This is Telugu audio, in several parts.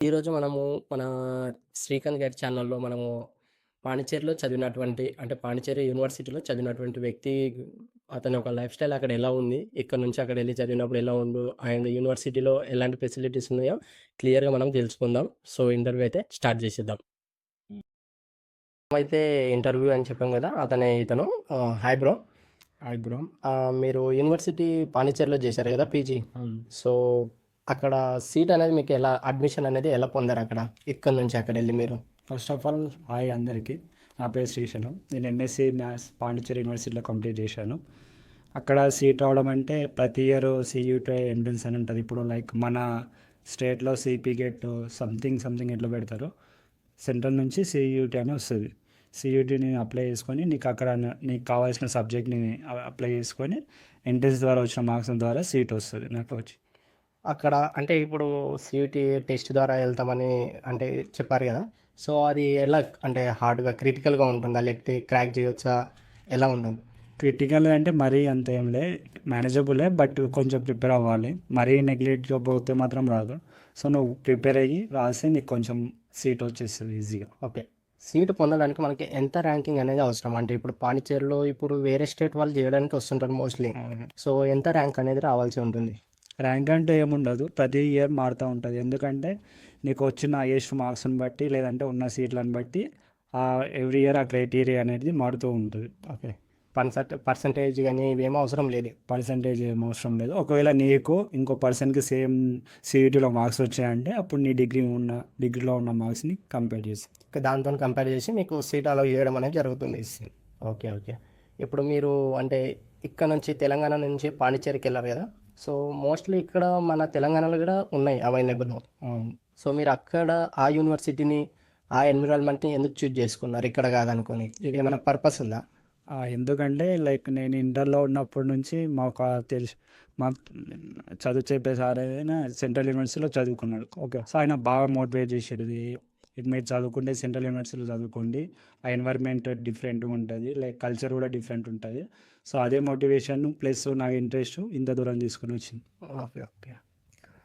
ఈరోజు మనము మన శ్రీకాంత్ గారి ఛానల్లో మనము పాండిచేరిలో చదివినటువంటి అంటే పాండిచేరి యూనివర్సిటీలో చదివినటువంటి వ్యక్తి అతని ఒక లైఫ్ స్టైల్ అక్కడ ఎలా ఉంది ఇక్కడ నుంచి అక్కడ వెళ్ళి చదివినప్పుడు ఎలా ఉండు అండ్ యూనివర్సిటీలో ఎలాంటి ఫెసిలిటీస్ ఉన్నాయో క్లియర్గా మనం తెలుసుకుందాం. సో ఇంటర్వ్యూ అయితే స్టార్ట్ చేసేద్దాం. అయితే ఇంటర్వ్యూ అని చెప్పాం కదా అతనే ఇతను. Hi bro. Hi bro. మీరు యూనివర్సిటీ పాండిచేరిలో చేశారు కదా పీజీ. సో అక్కడ సీట్ అనేది మీకు ఎలా అడ్మిషన్ అనేది ఎలా పొందారు అక్కడ ఇక్కడ నుంచి అక్కడ వెళ్ళి మీరు? ఫస్ట్ ఆఫ్ ఆల్ హాయ్ అందరికీ. నా పేరు శ్రీశైలం. నేను ఎంఎస్సి మ్యాథ్స్ పాండిచేరి యూనివర్సిటీలో కంప్లీట్ చేశాను. అక్కడ సీట్ రావడం అంటే ప్రతి ఇయర్ సియూటీ ఎంట్రన్స్ అని ఉంటుంది. ఇప్పుడు లైక్ మన స్టేట్లో సిపి గెట్ సంథింగ్ సంథింగ్ ఎట్లా పెడతారు సెంట్రల్ నుంచి సియూటీ అని వస్తుంది. సియూటీని అప్లై చేసుకొని నీకు అక్కడ నీకు కావాల్సిన సబ్జెక్ట్ని అప్లై చేసుకొని ఎంట్రన్స్ ద్వారా వచ్చిన మార్క్స్ ద్వారా సీట్ వస్తుంది. నాకు వచ్చి అక్కడ అంటే ఇప్పుడు సియూటీ టెస్ట్ ద్వారా వెళ్తామని అంటే చెప్పారు కదా. సో అది ఎలా అంటే హార్డ్గా క్రిటికల్గా ఉంటుందా? లేకపోతే క్రాక్ చేయొచ్చా? ఎలా ఉంటుంది? క్రిటికల్ అంటే మరీ అంత ఏం లే మేనేజబులే బట్ కొంచెం ప్రిపేర్ అవ్వాలి. మరీ నెగ్లెక్ట్ పోతే మాత్రం రాదు. సో నువ్వు ప్రిపేర్ అయ్యి రాస్తే నీకు కొంచెం సీట్ వచ్చేస్తుంది ఈజీగా ఓకే సీట్ పొందడానికి మనకి ఎంత ర్యాంకింగ్ అనేది అవసరం? అంటే ఇప్పుడు పాండిచేరిలో ఇప్పుడు వేరే స్టేట్ వాళ్ళు చేయడానికి వస్తుంటారు మోస్ట్లీ సో ఎంత ర్యాంక్ అనేది రావాల్సి ఉంటుంది? ర్యాంక్ అంటే ఏముండదు. ప్రతి ఇయర్ మారుతూ ఉంటుంది. ఎందుకంటే నీకు వచ్చిన హైయెస్ట్ మార్క్స్ని బట్టి లేదంటే ఉన్న సీట్లను బట్టి ఎవ్రీ ఇయర్ ఆ క్రైటీరియా అనేది మారుతూ ఉంటుంది. ఓకే. పర్సెంట్ పర్సంటేజ్ కానీ ఇవేమో అవసరం లేదు. పర్సంటేజ్ ఏం అవసరం లేదు. ఒకవేళ నీకు ఇంకో పర్సన్కి సేమ్ సిఈటీలో మార్క్స్ వచ్చాయంటే అప్పుడు నీ డిగ్రీ ఉన్న డిగ్రీలో ఉన్న మార్క్స్ని కంపేర్ చేసి. దాంతో కంపేర్ చేసి మీకు సీట్ అలా చేయడం అనేది జరుగుతుంది. Okay okay. ఇప్పుడు మీరు అంటే ఇక్కడ నుంచి తెలంగాణ నుంచి పాండిచేరికి వెళ్ళారు కదా? సో మోస్ట్లీ ఇక్కడ మన తెలంగాణలో కూడా ఉన్నాయి అవైలబుల్. సో మీరు అక్కడ ఆ యూనివర్సిటీని ఆ ఎన్విరాన్మెంట్ని ఎందుకు చూజ్ చేసుకున్నారు? ఇక్కడ కాదనుకొని ఏమైనా పర్పస్ ఉందా? ఎందుకంటే లైక్ నేను ఇంటర్లో ఉన్నప్పటి నుంచి మాకు తెలుసు మా చదువు చెప్పే సార్ ఏదైనా సెంట్రల్ యూనివర్సిటీలో చదువుకున్నాడు. ఓకే. సో ఆయన బాగా మోటివేట్ ఇది మీరు చదువుకుంటే సెంట్రల్ యూనివర్సిటీలో చదువుకోండి. ఆ ఎన్వైర్న్మెంట్ డిఫరెంట్గా ఉంటుంది. లైక్ కల్చర్ కూడా డిఫరెంట్ ఉంటుంది. సో అదే మోటివేషన్ ప్లస్ నాకు ఇంట్రెస్ట్ ఇంత దూరం తీసుకుని వచ్చింది. Okay okay.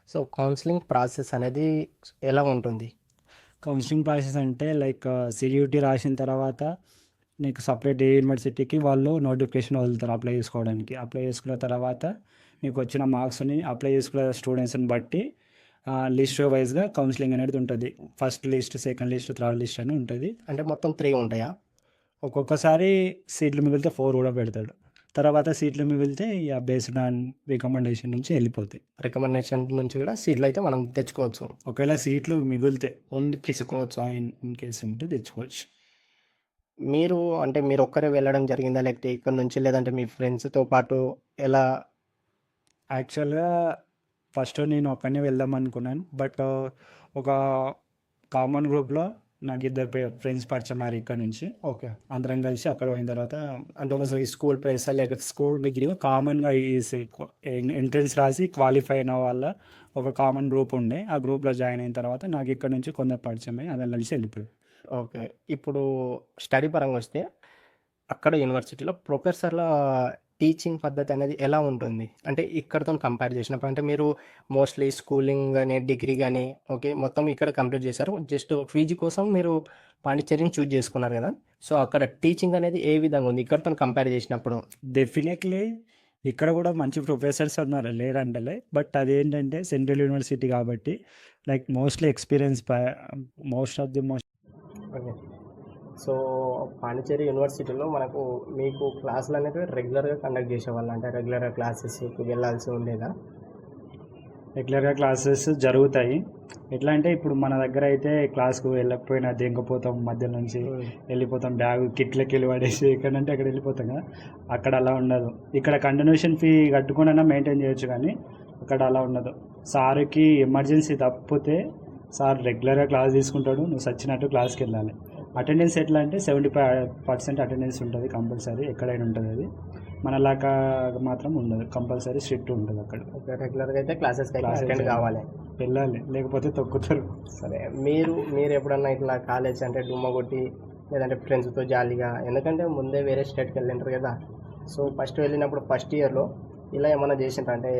So counselling process అనేది ఎలా ఉంటుంది? కౌన్సిలింగ్ ప్రాసెస్ అంటే లైక్ సియూటీ రాసిన తర్వాత నీకు సపరేట్ ఏ యూనివర్సిటీకి వాళ్ళు నోటిఫికేషన్ వదులుతారు అప్లై చేసుకోవడానికి. అప్లై చేసుకున్న తర్వాత నీకు వచ్చిన మార్క్స్ని అప్లై చేసుకున్న స్టూడెంట్స్ని బట్టి లిస్ట్ వైజ్గా కౌన్సిలింగ్ అనేది ఉంటుంది. First list second list third list అని ఉంటుంది. అంటే మొత్తం త్రీ ఉంటాయా? ఒక్కొక్కసారి సీట్లు మిగిలితే ఫోర్ కూడా పెడతాడు. తర్వాత సీట్లు మిగిలితే ఇక బేస్డ్ ఆన్ రికమెండేషన్ నుంచి వెళ్ళిపోతాయి. రికమెండేషన్ నుంచి కూడా సీట్లు అయితే మనం తెచ్చుకోవచ్చు. ఒకవేళ సీట్లు మిగిలితే ఉంది. తీసుకోవచ్చు. ఇన్ ఇన్ కేసు ఉంటే తెచ్చుకోవచ్చు. మీరు అంటే మీరు ఒక్కరే వెళ్ళడం జరిగిందా? లేకపోతే ఇక్కడ నుంచి లేదంటే మీ ఫ్రెండ్స్తో పాటు ఎలా? యాక్చువల్గా ఫస్ట్ నేను ఒక్కనే వెళ్దాం అనుకున్నాను. బట్ ఒక కామన్ గ్రూప్లో నాకు ఇద్దరు ఫ్రెండ్స్ పరిచయం అయ్యారు ఇక్కడ నుంచి. ఓకే. అందరం కలిసి అక్కడ పోయిన తర్వాత అంటే ఈ స్కూల్ ప్లేస్ లేకపోతే స్కూల్ డిగ్రీ కామన్గా ఎంట్రన్స్ రాసి క్వాలిఫై అయిన వాళ్ళ ఒక కామన్ గ్రూప్ ఉండే. ఆ గ్రూప్లో జాయిన్ అయిన తర్వాత నాకు ఇక్కడ నుంచి కొందరు పరిచయం అయ్యి అందరం కలిసి వెళ్ళిపోయారు ఓకే. ఇప్పుడు స్టడీ పరంగా వస్తే అక్కడ యూనివర్సిటీలో ప్రొఫెసర్ల టీచింగ్ పద్ధతి అనేది ఎలా ఉంటుంది? అంటే ఇక్కడతో కంపేర్ చేసినప్పుడు అంటే మీరు మోస్ట్లీ స్కూలింగ్ కానీ డిగ్రీ కానీ ఓకే మొత్తం ఇక్కడ కంప్లీట్ చేశారు. జస్ట్ పీజీ కోసం మీరు పాండిచేరిని చూజ్ చేసుకున్నారు కదా. సో అక్కడ టీచింగ్ అనేది ఏ విధంగా ఉంది? ఇక్కడతో కంపేర్ చేసినప్పుడు. డెఫినెట్లీ ఇక్కడ కూడా మంచి ప్రొఫెసర్స్ ఉన్నారు లేరంటలే బట్ అదేంటంటే సెంట్రల్ యూనివర్సిటీ కాబట్టి like mostly experience most of the most okay so Pondicherry యూనివర్సిటీలో మనకు మీకు క్లాసులు అనేవి రెగ్యులర్గా కండక్ట్ చేసేవాళ్ళు. అంటే రెగ్యులర్గా క్లాసెస్కి వెళ్ళాల్సి ఉండేదా? రెగ్యులర్గా క్లాసెస్ జరుగుతాయి. ఎట్లా అంటే ఇప్పుడు మన దగ్గర అయితే క్లాస్కు వెళ్ళకపోయినా దేంకపోతాం మధ్య నుంచి వెళ్ళిపోతాం బ్యాగ్ కిట్లకి వెళ్ళి పడేసి ఎక్కడంటే అక్కడ వెళ్ళిపోతాం కదా. అక్కడ అలా ఉండదు. ఇక్కడ కంటిన్యూషన్ ఫీ కట్టుకున్నా మెయింటైన్ చేయొచ్చు కానీ అక్కడ అలా ఉండదు. సార్కి ఎమర్జెన్సీ తప్పితే సార్ రెగ్యులర్గా క్లాస్ తీసుకుంటాడు నువ్వు సచ్చినట్టు క్లాస్కి వెళ్ళాలి. అటెండెన్స్ ఎట్లా అంటే సెవెంటీ ఫైవ్ పర్సెంట్ అటెండెన్స్ ఉంటుంది కంపల్సరీ ఎక్కడైనా ఉంటుంది అది. మనలాగా మాత్రం ఉండదు కంపల్సరీ స్ట్రిక్ట్ ఉంటుంది అక్కడ. రెగ్యులర్గా అయితే క్లాసెస్కి Classes అటెండ్కి కావాలి. వెళ్ళాలి లేకపోతే తొక్కుతారు. సరే మీరు మీరు ఎప్పుడన్నా ఇట్లా కాలేజ్ అంటే డుమ్మ కొట్టి లేదంటే ఫ్రెండ్స్తో జాలీగా ఎందుకంటే ముందే వేరే స్టేట్కి వెళ్ళింటారు కదా. సో ఫస్ట్ వెళ్ళినప్పుడు ఫస్ట్ ఇయర్లో ఇలా ఏమైనా చేసింటారు అంటే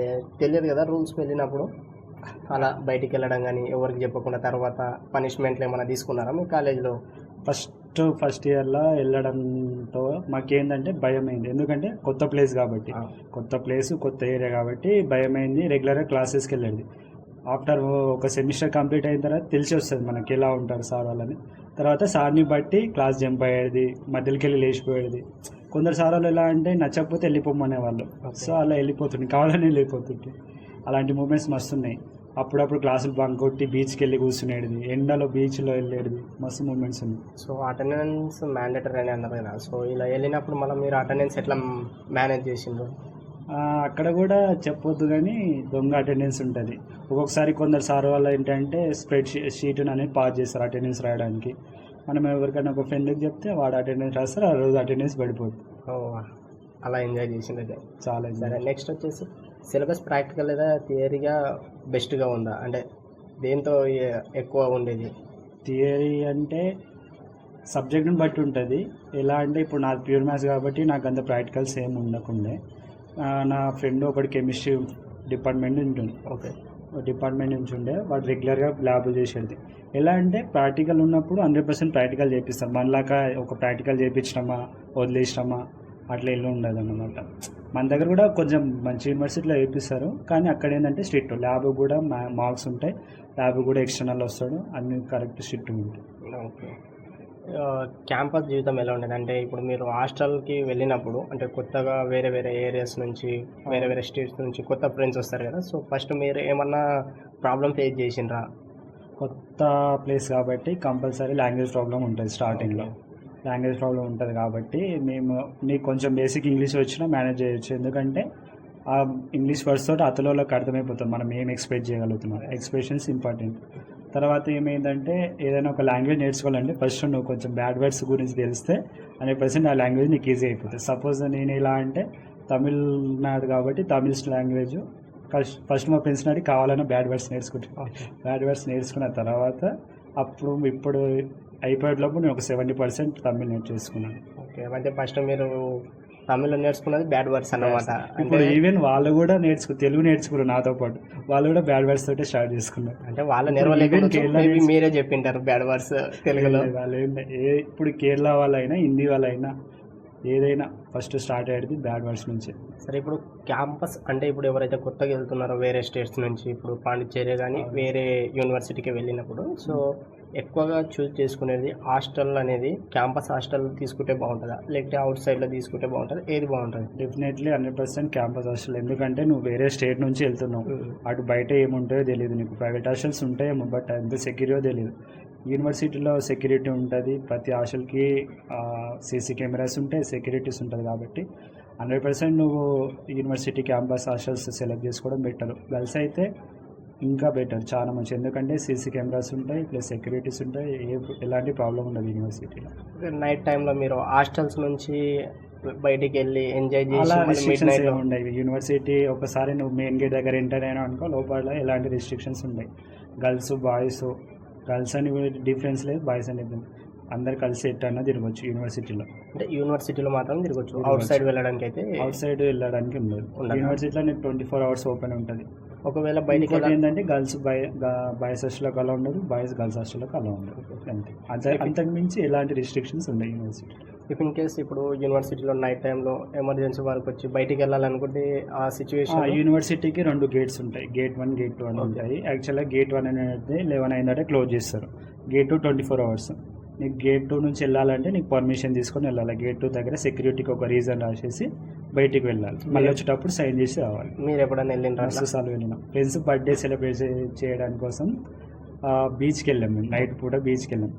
తెలియదు కదా రూల్స్కి వెళ్ళినప్పుడు. అలా బయటికి వెళ్ళడం కానీ ఎవరికి చెప్పకుండా తర్వాత పనిష్మెంట్లు ఏమైనా తీసుకున్నారా మీ కాలేజీలో ఫస్ట్ ఫస్ట్ ఇయర్లో వెళ్ళడంతో మాకేందంటే భయం అయింది ఎందుకంటే కొత్త ప్లేస్ కాబట్టి. కొత్త ప్లేస్ కొత్త ఏరియా కాబట్టి భయమైంది. రెగ్యులర్గా క్లాసెస్కి వెళ్ళండి. ఆఫ్టర్ ఒక సెమిస్టర్ కంప్లీట్ అయిన తర్వాత తెలిసి వస్తుంది మనకి ఎలా ఉంటారు సార్ వాళ్ళని. తర్వాత సార్ని బట్టి క్లాస్ జంప్ అయ్యేది మధ్యలోకి వెళ్ళి లేచిపోయేది. కొందరు సార్ వాళ్ళు ఎలా అంటే నచ్చకపోతే వెళ్ళిపోమనే వాళ్ళు సో అలా వెళ్ళిపోతుంది కావాలని వెళ్ళిపోతుంటే అలాంటి మూమెంట్స్ మస్తు ఉన్నాయి అప్పుడప్పుడు క్లాసులు బంక్ కొట్టి బీచ్కి వెళ్ళి కూర్చునేది ఎండలో బీచ్లో వెళ్ళేది మస్తు మూమెంట్స్ ఉన్నాయి. సో అటెండెన్స్ మ్యాండేటరీ అని అన్నారు కదా. సో ఇలా వెళ్ళినప్పుడు మళ్ళీ మీరు అటెండెన్స్ ఎట్లా మేనేజ్ చేసిండ్రు? అక్కడ కూడా చెప్పొద్దు కానీ దొంగ అటెండెన్స్ ఉంటుంది. ఒక్కొక్కసారి కొందరు సార్ వాళ్ళు ఏంటంటే స్ప్రెడ్ షీట్ అనేది పాస్ చేస్తారు అటెండెన్స్ రాయడానికి. మనం ఎవరికైనా ఒక ఫ్రెండ్కి చెప్తే వాడు అటెండెన్స్ రాస్తారు ఆ రోజు అటెండెన్స్ పడిపోతుంది ఓ, అలా ఎంజాయ్ చేసింది చాలా సరే నెక్స్ట్ వచ్చేసి సిలబస్ ప్రాక్టికల్ లేదా థియరీగా బెస్ట్గా ఉందా? అంటే దేంతో ఎక్కువ ఉండేది? థియరీ అంటే సబ్జెక్ట్ని బట్టి ఉంటుంది. ఎలా అంటే ఇప్పుడు నాది ప్యూర్ మ్యాథ్స్ కాబట్టి నాకు అంత ప్రాక్టికల్స్ ఏమి ఉండకుండే. నా ఫ్రెండ్ ఒకటి కెమిస్ట్రీ డిపార్ట్మెంట్ ఉంటుంది ఓకే. డిపార్ట్మెంట్ నుంచి ఉండే. వాడు రెగ్యులర్గా ల్యాబ్ చేసేది. ఎలా అంటే ప్రాక్టికల్ ఉన్నప్పుడు హండ్రెడ్ పర్సెంట్ ప్రాక్టికల్ చేపిస్తారు మనలాగా ఒక ప్రాక్టికల్ చేయించినామా వదిలేసినామా? అట్లా ఇల్లు ఉండదు అన్నమాట మన దగ్గర కూడా కొంచెం మంచి యూనివర్సిటీలో చేపిస్తారు కానీ అక్కడ ఏంటంటే స్ట్రిక్ట్ ల్యాబ్ కూడా మార్క్స్ ఉంటాయి. ల్యాబ్ కూడా ఎక్స్టర్నల్ వస్తాడు. అన్ని కరెక్ట్ స్ట్రిక్ట్ ఉంటాయి. ఓకే క్యాంపస్ జీవితం ఎలా ఉండేది? అంటే ఇప్పుడు మీరు హాస్టల్కి వెళ్ళినప్పుడు అంటే కొత్తగా వేరే వేరే ఏరియాస్ నుంచి వేరే వేరే స్టేట్స్ నుంచి కొత్త ఫ్రెండ్స్ వస్తారు కదా. సో ఫస్ట్ మీరు ఏమన్నా ప్రాబ్లం ఫేస్ చేసిండ్రా? కొత్త ప్లేస్ కాబట్టి కంపల్సరీ లాంగ్వేజ్ ప్రాబ్లం ఉంటుంది స్టార్టింగ్లో లాంగ్వేజ్ ప్రాబ్లం ఉంటుంది కాబట్టి మేము నీకు కొంచెం బేసిక్ ఇంగ్లీష్ వచ్చినా మేనేజ్ చేయొచ్చు. ఎందుకంటే ఆ ఇంగ్లీష్ వర్డ్స్ తోటి అతలోకి అర్థమైపోతుంది. మనం ఏం ఎక్స్పెక్ట్ చేయగలుగుతున్నాం. ఎక్స్ప్రెషన్స్ ఇంపార్టెంట్ తర్వాత ఏమైందంటే ఏదైనా ఒక లాంగ్వేజ్ నేర్చుకోవాలంటే ఫస్ట్ నువ్వు కొంచెం బ్యాడ్ వర్డ్స్ గురించి తెలిస్తే హండ్రెడ్ పర్సెంట్ ఆ లాంగ్వేజ్ నీకు ఈజీ అయిపోతుంది. సపోజ్ నేను ఎలా అంటే తమిళనాడు కాబట్టి తమిళ్ లాంగ్వేజ్ ఫస్ట్ ఫస్ట్ మా ఫ్రెండ్స్ నాడి కావాలన్నా బ్యాడ్ వర్డ్స్ నేర్చుకుంటాను బ్యాడ్ వర్డ్స్ నేర్చుకున్న తర్వాత అప్పుడు ఇప్పుడు అయిపోయేటప్పుడు నేను ఒక సెవెంటీ పర్సెంట్ తమిళ్ నేర్చేసుకున్నాను ఓకే అంటే ఫస్ట్ మీరు తమిళ్ నేర్చుకున్నది బ్యాడ్ వర్డ్స్ అన్నమాట. ఇప్పుడు ఈవెన్ వాళ్ళు కూడా నేర్చుకు తెలుగు నేర్చుకున్నారు నాతో పాటు. వాళ్ళు కూడా బ్యాడ్ వర్డ్స్ తోటే స్టార్ట్ చేసుకున్నారు. అంటే వాళ్ళు నేర్వలేకపోతే నుంచి- మీరే చెప్పింటారు బ్యాడ్ వర్డ్స్ తెలుగులో. వాళ్ళు ఇప్పుడు కేరళ వాళ్ళైనా హిందీ వాళ్ళైనా ఏదైనా ఫస్ట్ స్టార్ట్ అయ్యేది బ్యాడ్ వర్డ్స్ నుంచి. సరే ఇప్పుడు క్యాంపస్ అంటే ఇప్పుడు ఎవరైతే కొత్తగా వెళ్తున్నారో వేరే స్టేట్స్ నుంచి ఇప్పుడు పాండిచ్చేరి కానీ వేరే యూనివర్సిటీకి వెళ్ళినప్పుడు సో ఎక్కువగా చూస్ చేసుకునేది హాస్టల్ అనేది క్యాంపస్ హాస్టల్ తీసుకుంటే బాగుంటుందా? లేకపోతే అవుట్ సైడ్లో తీసుకుంటే బాగుంటుందా? ఏది బాగుంటుంది? Definitely hundred percent campus hostel. ఎందుకంటే నువ్వు వేరే స్టేట్ నుంచి వెళ్తున్నావు. అటు బయట ఏముంటాయో తెలియదు నీకు. ప్రైవేట్ హాస్టల్స్ ఉంటాయేమో బట్ ఎంత సెక్యూరియో తెలియదు యూనివర్సిటీలో సెక్యూరిటీ ఉంటుంది. ప్రతి హాస్టల్కి సీసీ కెమెరాస్ ఉంటాయి సెక్యూరిటీస్ ఉంటుంది కాబట్టి హండ్రెడ్ పర్సెంట్ నువ్వు యూనివర్సిటీ క్యాంపస్ హాస్టల్స్ సెలెక్ట్ చేసుకోవడం బెటర్. గర్ల్స్ అయితే ఇంకా బెటర్ చాలా మంచి. ఎందుకంటే సీసీ కెమెరాస్ ఉంటాయి ప్లస్ సెక్యూరిటీస్ ఉంటాయి. ఏ ఎలాంటి ప్రాబ్లం ఉండదు యూనివర్సిటీలో. నైట్ టైంలో మీరు హాస్టల్స్ నుంచి బయటికి వెళ్ళి ఎంజాయ్ చేసి ఉండవు. యూనివర్సిటీ ఒకసారి నువ్వు మెయిన్ గేట్ దగ్గర ఎంటర్ అయినా అనుకో లోపల ఎలాంటి రిస్ట్రిక్షన్స్ ఉన్నాయి గర్ల్స్ బాయ్స్ గర్ల్స్ అని డిఫరెన్స్ లేదు బాయ్స్ అని difference. అందరు కలిసి ఎట్టన్నా తిరగచ్చు యూనివర్సిటీలో. అంటే యూనివర్సిటీలో మాత్రం తిరగచ్చు. అవుట్ సైడ్ వెళ్ళడానికి అయితే అవుట్ సైడ్ వెళ్ళడానికి ఉండదు? యూనివర్సిటీలో నీకు ట్వంటీ ఫోర్ అవర్స్ ఓపెన్ ఉంటుంది. ఒకవేళ బయటికి ఏంటంటే గర్ల్స్ బాయ్ బాయ్స్ హాస్టల్లోకి అలా ఉండదు బాయ్స్ గర్ల్స్ హాస్టల్లోకి అలా ఉండదు. అంతే. అంత అంతకు మించి ఎలాంటి రిస్ట్రిక్షన్స్ ఉన్నాయి యూనివర్సిటీ ఇఫ్ ఇన్ కేస్ ఇప్పుడు యూనివర్సిటీలో నైట్ టైంలో ఎమర్జెన్సీ వరకు వచ్చి బయటికి వెళ్ళాలనుకుంటే ఆ ఆ, సిచ్యువేషన్ యూనివర్సిటీకి రెండు గేట్స్ ఉంటాయి. గేట్ వన్ గేట్ టూ అని ఉంటాయి. యాక్చువల్గా గేట్ వన్ అనేది లెవెన్ అయిందంటే క్లోజ్ చేస్తారు. Gate two twenty four hours నీకు గేట్ టూ నుంచి వెళ్ళాలంటే నీకు పర్మిషన్ తీసుకొని వెళ్ళాలి. గేట్ టూ దగ్గర సెక్యూరిటీకి ఒక రీజన్ రాసేసి బయటికి వెళ్ళాలి. మళ్ళీ వచ్చేటప్పుడు సైన్ చేసి రావాలి. మీరు ఎప్పుడైనా మస్తు సార్లు వెళ్ళినాం. ఫ్రెండ్స్ బర్త్డే సెలబ్రేట్ చేయడానికి కోసం బీచ్కి వెళ్ళాం మేము. నైట్ పూట బీచ్కి వెళ్ళాం.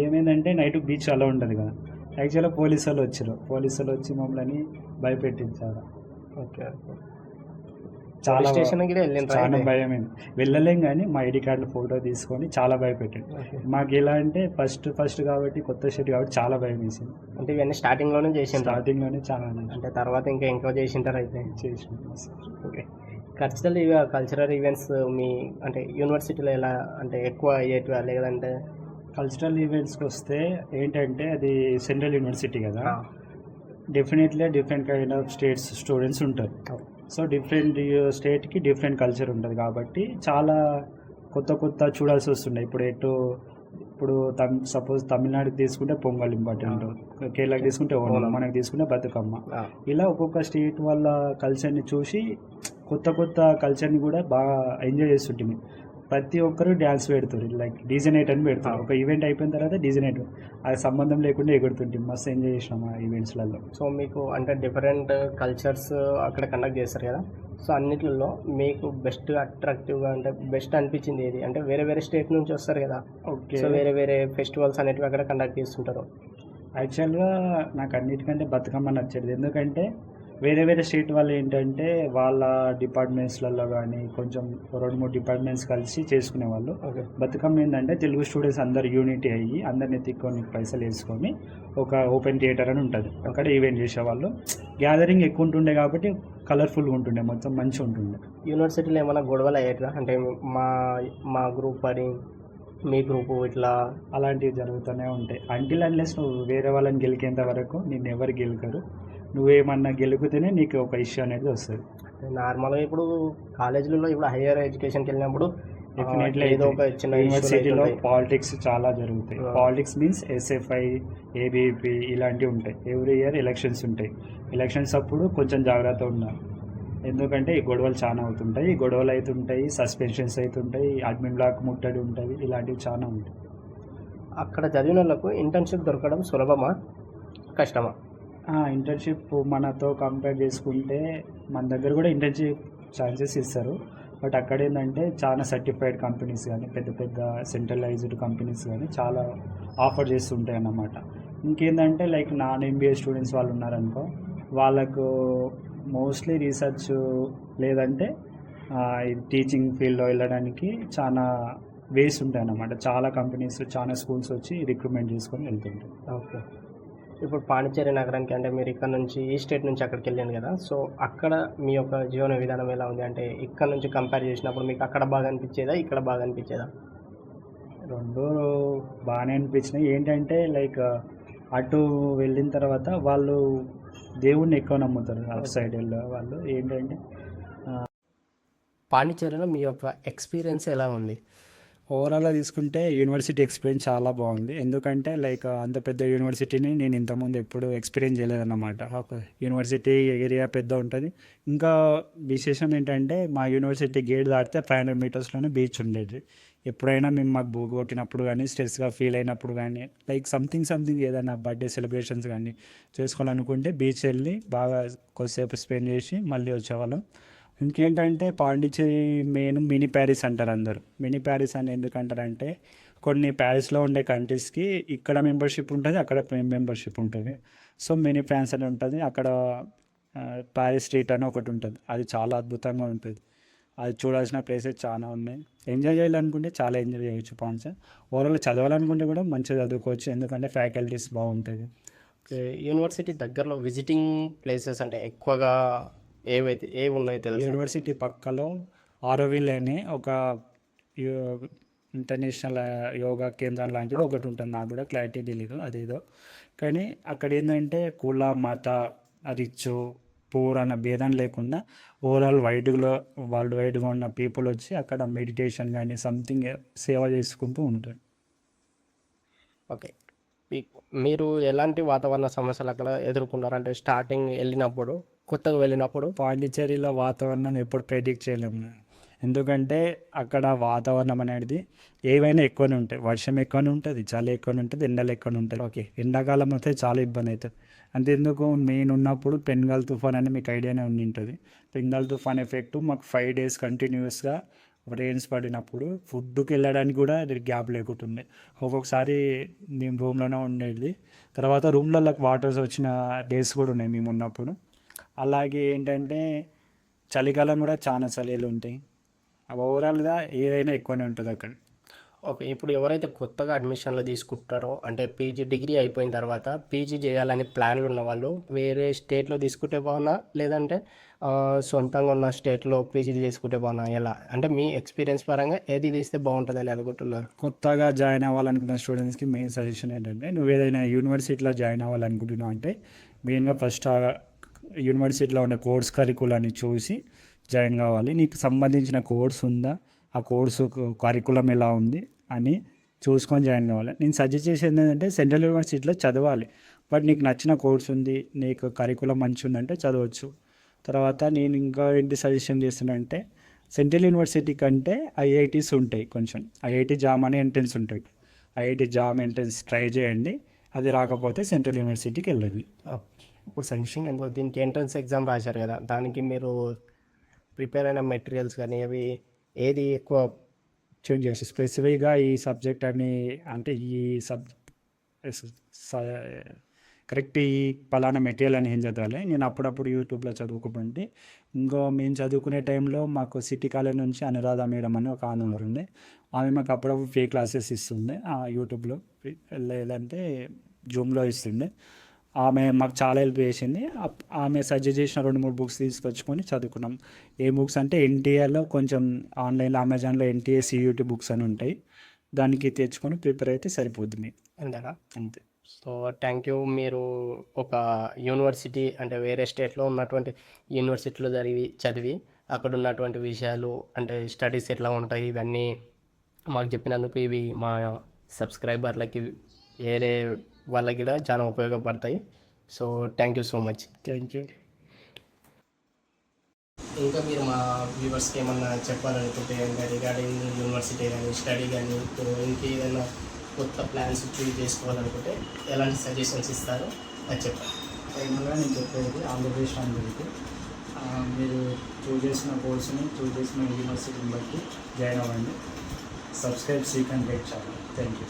ఏమైందంటే నైట్ బీచ్ అలా ఉండదు కదా. యాక్చువల్గా పోలీసు వాళ్ళు వచ్చారు పోలీసు వాళ్ళు వచ్చి మమ్మల్ని భయపెట్టించారు. ఓకే చాలా స్టేషన్ చాలా? భయమైంది. వెళ్ళలేం కానీ మా ఐడి కార్డు ఫోటో తీసుకొని చాలా భయపెట్టాడు. మాకు ఎలా అంటే ఫస్ట్ ఫస్ట్ కాబట్టి కొత్త షర్ట్ కాబట్టి చాలా భయం వేసింది. అంటే ఇవన్నీ స్టార్టింగ్లోనే చేసిండ్రా? స్టార్టింగ్లోనే చాలా అంటే తర్వాత ఇంకా ఇంకా చేసింటారు అయితే? చేసిన ఓకే. కల్చరల్ కల్చరల్ ఈవెంట్స్ మీ అంటే యూనివర్సిటీలో ఎలా అంటే ఎక్కువ అయ్యేటివా లేదంటే కల్చరల్ ఈవెంట్స్కి వస్తే ఏంటంటే అది సెంట్రల్ యూనివర్సిటీ కదా. Definitely different kind of states students ఉంటారు. సో డిఫరెంట్ స్టేట్కి డిఫరెంట్ కల్చర్ ఉంటుంది కాబట్టి చాలా కొత్త కొత్త చూడాల్సి వస్తుండే ఇప్పుడు ఎటు ఇప్పుడు తమ్ సపోజ్ తమిళనాడుకి తీసుకుంటే పొంగల్ ఇంపార్టెంట్. కేరళకి తీసుకుంటే ఓణం. మనకి తీసుకుంటే బతుకమ్మ. ఇలా ఒక్కొక్క స్టేట్ వాళ్ళ కల్చర్ని చూసి కొత్త కొత్త కల్చర్ని కూడా బాగా ఎంజాయ్ చేస్తుంటుంది ప్రతి ఒక్కరు డ్యాన్స్ పెడతారు. లైక్ డీజే నైట్ అని పెడతారు. ఒక ఈవెంట్ అయిపోయిన తర్వాత డీజే నైట్ అది సంబంధం లేకుండా ఎగురుతుంటుంది మస్తు ఎంజాయ్ చేసినాం ఆ ఈవెంట్స్లలో సో మీకు అంటే డిఫరెంట్ కల్చర్స్ అక్కడ కండక్ట్ చేస్తారు కదా? సో అన్నిటిలో మీకు బెస్ట్ అట్రాక్టివ్గా అంటే బెస్ట్ అనిపించింది ఏది? అంటే వేరే వేరే స్టేట్ నుంచి వస్తారు కదా? ఓకే సో వేరే వేరే ఫెస్టివల్స్ అనేటివి అక్కడ కండక్ట్ చేస్తుంటారు. యాక్చువల్గా నాకు అన్నిటికంటే బతుకమ్మ నచ్చేది. ఎందుకంటే వేరే వేరే స్టేట్ వాళ్ళు ఏంటంటే వాళ్ళ డిపార్ట్మెంట్స్లలో కానీ కొంచెం రెండు మూడు డిపార్ట్మెంట్స్ కలిసి చేసుకునేవాళ్ళు. ఓకే. బతుకమ్మ ఏంటంటే తెలుగు స్టూడెంట్స్ అందరు యూనిటీ అయ్యి అందరిని తిక్కొని పైసలు వేసుకొని ఒక ఓపెన్ థియేటర్ అని ఉంటుంది. అక్కడ ఈవెంట్ చేసేవాళ్ళు. గ్యాదరింగ్ ఎక్కువ ఉంటుండే కాబట్టి కలర్ఫుల్గా ఉంటుండే మొత్తం మంచిగా ఉంటుండే. యూనివర్సిటీలో ఏమైనా గొడవలు అయ్యేట్లా అంటే మా మా గ్రూప్ అని మీ గ్రూపు ఇట్లా అలాంటివి జరుగుతూనే ఉంటాయి. అంటిల్ అన్లెస్ నువ్వు వేరే వాళ్ళని గెలికేంత వరకు నిన్ను ఎవరు గెలుకరు. నువ్వేమన్నా గెలుకుతేనే నీకు ఒక ఇష్యూ అనేది వస్తుంది. నార్మల్గా ఇప్పుడు కాలేజీలలో ఇప్పుడు హైయర్ ఎడ్యుకేషన్కి వెళ్ళినప్పుడు డెఫినెట్లీ ఏదో ఒక చిన్న యూనివర్సిటీలో పాలిటిక్స్ చాలా జరుగుతాయి. పాలిటిక్స్ మీన్స్ ఎస్ఎఫ్ఐ ఏబిపి ఇలాంటివి ఉంటాయి. ఎవ్రీ ఇయర్ ఎలక్షన్స్ ఉంటాయి. ఎలక్షన్స్ అప్పుడు కొంచెం జాగ్రత్త ఉండాలి. ఎందుకంటే ఈ గొడవలు చాలా అవుతుంటాయి ఈ గొడవలు అవుతుంటాయి సస్పెన్షన్స్ అవుతుంటాయి అడ్మిన్ బ్లాక్ ముట్టడి ఉంటుంది ఇలాంటివి చాలా ఉంటాయి. అక్కడ చదివిన వాళ్ళకు ఇంటర్న్షిప్ దొరకడం సులభమా? కష్టమా? ఇంటర్న్షిప్ మనతో కంపేర్ చేసుకుంటే మన దగ్గర కూడా ఇంటర్న్షిప్ ఛాన్సెస్ ఇస్తారు. బట్ అక్కడ ఏంటంటే చాలా సర్టిఫైడ్ కంపెనీస్ కానీ పెద్ద పెద్ద సెంట్రలైజ్డ్ కంపెనీస్ కానీ చాలా ఆఫర్ చేస్తుంటాయి అన్నమాట ఇంకేంటంటే లైక్ నాన్ ఎంబీఏ స్టూడెంట్స్ వాళ్ళు ఉన్నారనుకో వాళ్ళకు మోస్ట్లీ రీసెర్చ్ లేదంటే టీచింగ్ ఫీల్డ్లో వెళ్ళడానికి చాలా వేస్ ఉంటాయి అన్నమాట. చాలా కంపెనీస్ చాలా స్కూల్స్ వచ్చి రిక్రూట్మెంట్ చేసుకొని వెళ్తుంటాయి. ఓకే. ఇప్పుడు పాండిచేరి నగరానికి అంటే మీరు ఇక్కడ నుంచి ఈ స్టేట్ నుంచి అక్కడికి వెళ్ళాను కదా సో అక్కడ మీ యొక్క జీవన విధానం ఎలా ఉంది? అంటే ఇక్కడ నుంచి కంపేర్ చేసినప్పుడు మీకు అక్కడ బాగా అనిపించేదా ఇక్కడ బాగా అనిపించేదా? రెండు బాగానే అనిపించినాయి. ఏంటంటే లైక్ అటు వెళ్ళిన తర్వాత వాళ్ళు దేవుణ్ణి ఎక్కువ నమ్ముతారు అటు సైడ్ వెళ్ళే. వాళ్ళు ఏంటంటే పాండిచేరిలో మీ యొక్క ఎక్స్పీరియన్స్ ఎలా ఉంది? ఓవరాల్గా తీసుకుంటే యూనివర్సిటీ ఎక్స్పీరియన్స్ చాలా బాగుంది. ఎందుకంటే లైక్ అంత పెద్ద యూనివర్సిటీని నేను ఇంతకుముందు ఎప్పుడు ఎక్స్పీరియన్స్ చేయలేదన్నమాట. యూనివర్సిటీ ఏరియా పెద్ద ఉంటుంది. ఇంకా విశేషం ఏంటంటే మా యూనివర్సిటీ గేట్ దాటితే ఫైవ్ హండ్రెడ్ మీటర్స్లోనే బీచ్ ఉండేది. ఎప్పుడైనా మేము మాకు బోగొట్టినప్పుడు కానీ స్ట్రెస్గా ఫీల్ అయినప్పుడు కానీ లైక్ సంథింగ్ సంథింగ్ ఏదైనా బర్త్డే సెలబ్రేషన్స్ కానీ చేసుకోవాలనుకుంటే బీచ్ వెళ్ళి బాగా కొద్దిసేపు స్పెండ్ చేసి మళ్ళీ వచ్చేవాళ్ళం. ఇంకేంటంటే పాండిచ్చేరి మెయిన్ మినీ ప్యారిస్ అంటారు అందరు. మినీ ప్యారిస్ అని ఎందుకంటారంటే కొన్ని ప్యారిస్లో ఉండే కంట్రీస్కి ఇక్కడ మెంబర్షిప్ ఉంటుంది అక్కడ మెంబర్షిప్ ఉంటుంది. సో మినీ ఫ్రాన్స్ అని ఉంటుంది అక్కడ ప్యారిస్ స్ట్రీట్ అని ఒకటి ఉంటుంది. అది చాలా అద్భుతంగా ఉంటుంది. అది చూడాల్సిన ప్లేసెస్ చాలా ఉన్నాయి. ఎంజాయ్ చేయాలనుకుంటే చాలా ఎంజాయ్ చేయొచ్చు పాన్స్ ఓవరాల్ చదవాలనుకుంటే కూడా మంచిగా చదువుకోవచ్చు ఎందుకంటే ఫ్యాకల్టీస్ బాగుంటుంది ఓకే, యూనివర్సిటీ దగ్గరలో విజిటింగ్ ప్లేసెస్ అంటే ఎక్కువగా ఏవైతే ఏవి ఉన్నాయో తెలుసు? యూనివర్సిటీ పక్కలో ఆరోవిల్ అనే ఒక ఇంటర్నేషనల్ యోగా కేంద్రం లాంటిది ఒకటి ఉంటుంది. నాకు కూడా క్లారిటీ తెలియదు అదేదో. కానీ అక్కడ ఏంటంటే కుల మత రిచ్ పూర్ అన్న భేదం లేకుండా ఓవరాల్ వైడ్లో వరల్డ్ వైడ్గా ఉన్న పీపుల్ వచ్చి అక్కడ మెడిటేషన్ కానీ సంథింగ్ సేవ చేసుకుంటూ ఉంటారు. ఓకే. మీరు ఎలాంటి వాతావరణ సమస్యలు అక్కడ ఎదుర్కొన్నారు? అంటే స్టార్టింగ్ వెళ్ళినప్పుడు కొత్తగా వెళ్ళినప్పుడు? పాండిచ్చేరిలో వాతావరణం ఎప్పుడు ప్రెడిక్ట్ చేయలేము. ఎందుకంటే అక్కడ వాతావరణం అనేది ఏవైనా ఎక్కువనే ఉంటాయి. వర్షం ఎక్కువనే ఉంటుంది చలి ఎక్కువనే ఉంటుంది ఎండలు ఎక్కువనే ఉంటుంది ఓకే. ఎండాకాలం అయితే చాలా ఇబ్బంది అవుతుంది. అంతెందుకు నేను ఉన్నప్పుడు పెన్గాల్ తుఫాన్ అని మీకు ఐడియానే ఉండి ఉంటుంది పెన్గాల్ తుఫాన్ ఎఫెక్ట్ మాకు ఫైవ్ డేస్ కంటిన్యూస్గా రెయిన్స్ పడినప్పుడు ఫుడ్కి వెళ్ళడానికి కూడా గ్యాప్ లేకుంటుండే. ఒక్కొక్కసారి మేము రూమ్లోనే ఉండేది. తర్వాత రూమ్లలో వాటర్స్ వచ్చిన డేస్ కూడా ఉన్నాయి మేము ఉన్నప్పుడు. అలాగే ఏంటంటే చలికాలం కూడా చాలా చలిలు ఉంటాయి. ఓవరాల్గా ఏదైనా ఎక్కువనే ఉంటుంది అక్కడ. ఓకే ఇప్పుడు ఎవరైతే కొత్తగా అడ్మిషన్లు తీసుకుంటారో అంటే పీజీ డిగ్రీ అయిపోయిన తర్వాత పీజీ చేయాలని ప్లాన్లు ఉన్న వాళ్ళు వేరే స్టేట్లో తీసుకుంటే బాగున్నా లేదంటే సొంతంగా ఉన్న స్టేట్లో పీజీ చేసుకుంటే బాగున్నా ఎలా? అంటే మీ ఎక్స్పీరియన్స్ పరంగా ఏది తీస్తే బాగుంటుందని అనుకుంటున్నారు? కొత్తగా జాయిన్ అవ్వాలనుకున్న స్టూడెంట్స్కి మెయిన్ సజెషన్ ఏంటంటే నువ్వు ఏదైనా యూనివర్సిటీలో జాయిన్ అవ్వాలనుకుంటున్నావు అంటే మెయిన్గా ఫస్ట్ యూనివర్సిటీలో ఉన్న కోర్స్ కరికులాన్ని చూసి జాయిన్ కావాలి. నీకు సంబంధించిన కోర్స్ ఉందా? ఆ కోర్సు కరికులం ఎలా ఉంది? అని చూసుకొని జాయిన్ అవ్వాలి. నేను సజెస్ట్ చేసేది ఏంటంటే సెంట్రల్ యూనివర్సిటీలో చదవాలి. బట్ నీకు నచ్చిన కోర్స్ ఉంది నీకు కరికులం మంచి ఉందంటే చదవచ్చు. తర్వాత నేను ఇంకా ఏంటి సజెషన్ చేస్తున్నానంటే సెంట్రల్ యూనివర్సిటీ కంటే ఐఐటీస్ ఉంటాయి కొంచెం. ఐఐటి జామ్ అనే ఎంట్రన్స్ ఉంటాయి. ఐఐటి జామ్ ఎంట్రన్స్ ట్రై చేయండి. అది రాకపోతే సెంట్రల్ యూనివర్సిటీకి వెళ్ళండి. ఇప్పుడు సజెషన్ ఎందుకు? దీనికి ఎంట్రన్స్ ఎగ్జామ్ రాశారు కదా. దానికి మీరు ప్రిపేర్ అయిన మెటీరియల్స్ కానీ అవి ఏది ఎక్కువ చేంజ్ చేసి స్పెసిఫిక్గా ఈ సబ్జెక్ట్ అని అంటే ఈ సబ్ కరెక్ట్ ఈ పలానా మెటీరియల్ అని ఏం చదవాలి? నేను అప్పుడప్పుడు యూట్యూబ్లో చదువుకుంటే ఇంకో మేము చదువుకునే టైంలో మాకు సిటీ కాలేజ్ నుంచి అనురాధ మేడం అని ఒక ఆనందం ఉంది ఆమె మాకు అప్పుడప్పుడు ఫ్రీ క్లాసెస్ ఇస్తుంది. ఆ యూట్యూబ్లో. లేదంటే జూమ్లో ఇస్తుండే ఆమె మాకు చాలా హెల్ప్ చేసింది. ఆమె సజెస్ట్ చేసిన రెండు మూడు బుక్స్ తీసుకొచ్చుకొని చదువుకున్నాం. ఏ బుక్స్ అంటే ఎన్టీఆర్లో కొంచెం ఆన్లైన్లో అమెజాన్లో ఎన్టీఏ సియూటీ బుక్స్ అని ఉంటాయి. దానికి తెచ్చుకొని ప్రిపేర్ అయితే సరిపోద్ది మీకు అంతేనా? అంతే. సో థ్యాంక్ యూ మీరు ఒక యూనివర్సిటీ అంటే వేరే స్టేట్లో ఉన్నటువంటి యూనివర్సిటీలో జరిగి చదివి అక్కడ ఉన్నటువంటి విషయాలు అంటే స్టడీస్ ఎట్లా ఉంటాయి ఇవన్నీ మాకు చెప్పినందుకు ఇవి మా సబ్స్క్రైబర్లకి వేరే వాళ్ళకి కూడా చాలా ఉపయోగపడతాయి. So thank you so much thank you ఇంకా మీరు మా వ్యూవర్స్కి ఏమన్నా చెప్పాలనుకుంటే ఇంకా రిగార్డింగ్ యూనివర్సిటీ కానీ స్టడీ కానీ ఇంకేదైనా కొత్త ప్లాన్స్ చూజ్ చేసుకోవాలనుకుంటే ఎలాంటి సజెషన్స్ ఇస్తారో అది చెప్పండి. ఫైనల్గా నేను చెప్పేది ఆంధ్రప్రదేశ్ అందరికీ. మీరు చూస్ చేసిన కోర్సుని చూస్ చేసిన యూనివర్సిటీని బట్టి జాయిన్ అవ్వండి. Subscribe seek and channel thank you